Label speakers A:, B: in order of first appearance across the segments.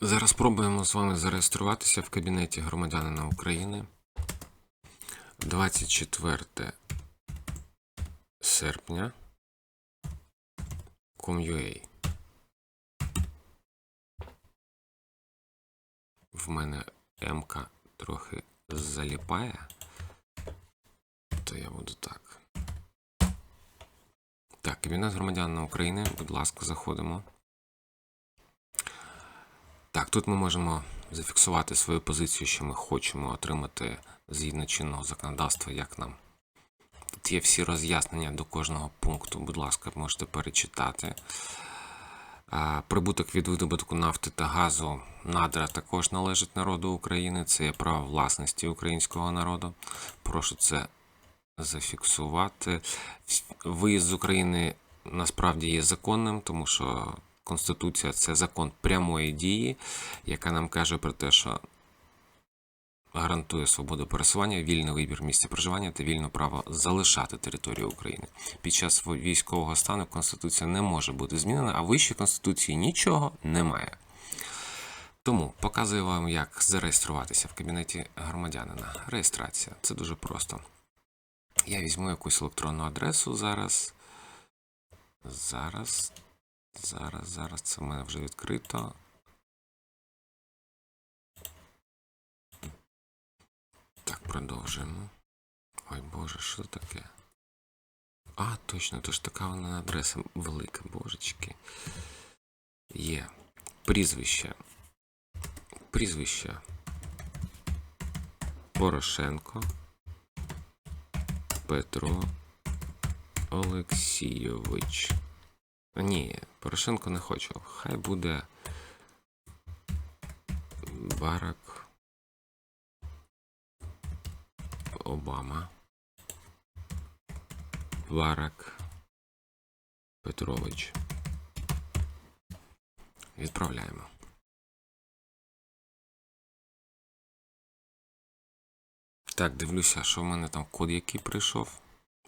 A: Зараз спробуємо з вами зареєструватися в кабінеті громадянина України. 24 серпня. Com.ua. В мене М-ка трохи заліпає. То я буду так. Так, кабінет громадянина України, будь ласка, заходимо. Так, тут ми можемо зафіксувати свою позицію, що ми хочемо отримати згідно чинного законодавства, як нам. Тут є всі роз'яснення до кожного пункту, будь ласка, можете перечитати. Прибуток від видобутку нафти та газу надра також належить народу України. Це є право власності українського народу. Прошу це зафіксувати. Виїзд з України насправді є законним, тому що Конституція це закон прямої дії, яка нам каже про те, що гарантує свободу пересування, вільний вибір місця проживання та вільне право залишати територію України. Під час військового стану Конституція не може бути змінена, а вище Конституції нічого немає. Тому показую вам, як зареєструватися в кабінеті громадянина. Реєстрація це дуже просто. Я візьму якусь електронну адресу зараз. Зараз. Зараз, зараз це в мене вже відкрито. Так, продовжуємо. Ой Боже, що це таке? А, точно, то ж така вона адреса велика, божечки. Є. Прізвище. Прізвище. Порошенко. Петро Олексійович. Ні, Порошенко не хочу. Хай буде Барак Обама. Барак Петрович. Відправляємо. Так, дивлюся, що в мене там код який прийшов.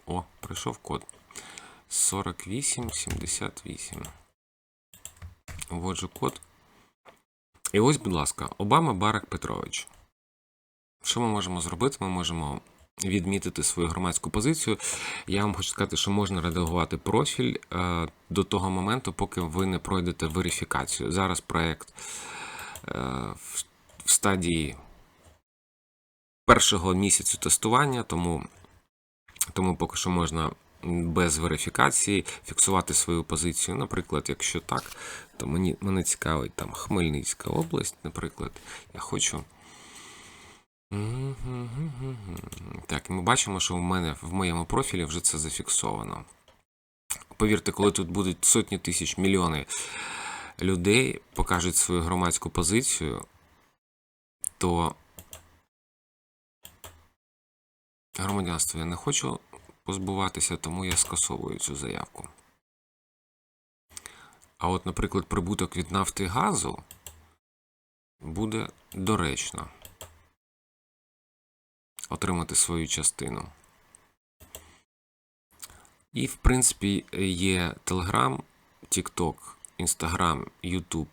A: О, прийшов код. 4878. Вводжу код. І ось, будь ласка, Обама Барак Петрович. Що ми можемо зробити? Ми можемо відмітити свою громадську позицію. Я вам хочу сказати, що можна редагувати профіль е, до того моменту, поки ви не пройдете верифікацію. Зараз проєкт е, в, в стадії першого місяцю тестування, тому, тому поки що можна без верифікації фіксувати свою позицію. Наприклад, якщо так, то мені мене цікавить там Хмельницька область, наприклад, я хочу. Так, ми бачимо, що в мене в моєму профілі вже це зафіксовано. Повірте, коли тут будуть сотні тисяч мільйони людей покажуть свою громадську позицію, то громадянство я не хочу позбуватися, тому я скасовую цю заявку. А от, наприклад, прибуток від нафти газу буде доречно отримати свою частину. І, в принципі, є Telegram, TikTok, Instagram, YouTube,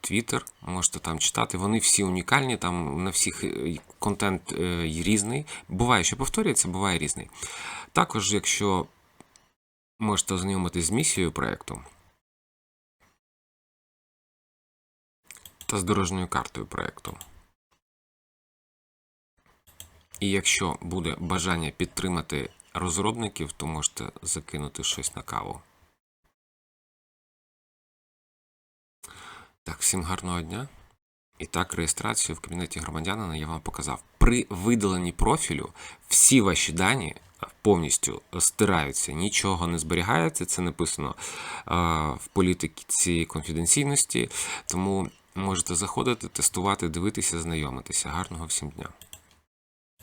A: Twitter. Можете там читати. Вони всі унікальні, там на всіх е, контент е, різний. Буває, що повторюється, буває різний. Також, якщо можете ознайомитись з місією проєкту та з дорожньою картою проєкту. І якщо буде бажання підтримати розробників, то можете закинути щось на каву. Так, всім гарного дня. І так, реєстрацію в кабінеті громадянина я вам показав. При видаленні профілю всі ваші дані повністю стираються, нічого не зберігається. Це написано в політиці конфіденційності. Тому можете заходити, тестувати, дивитися, знайомитися. Гарного всім дня!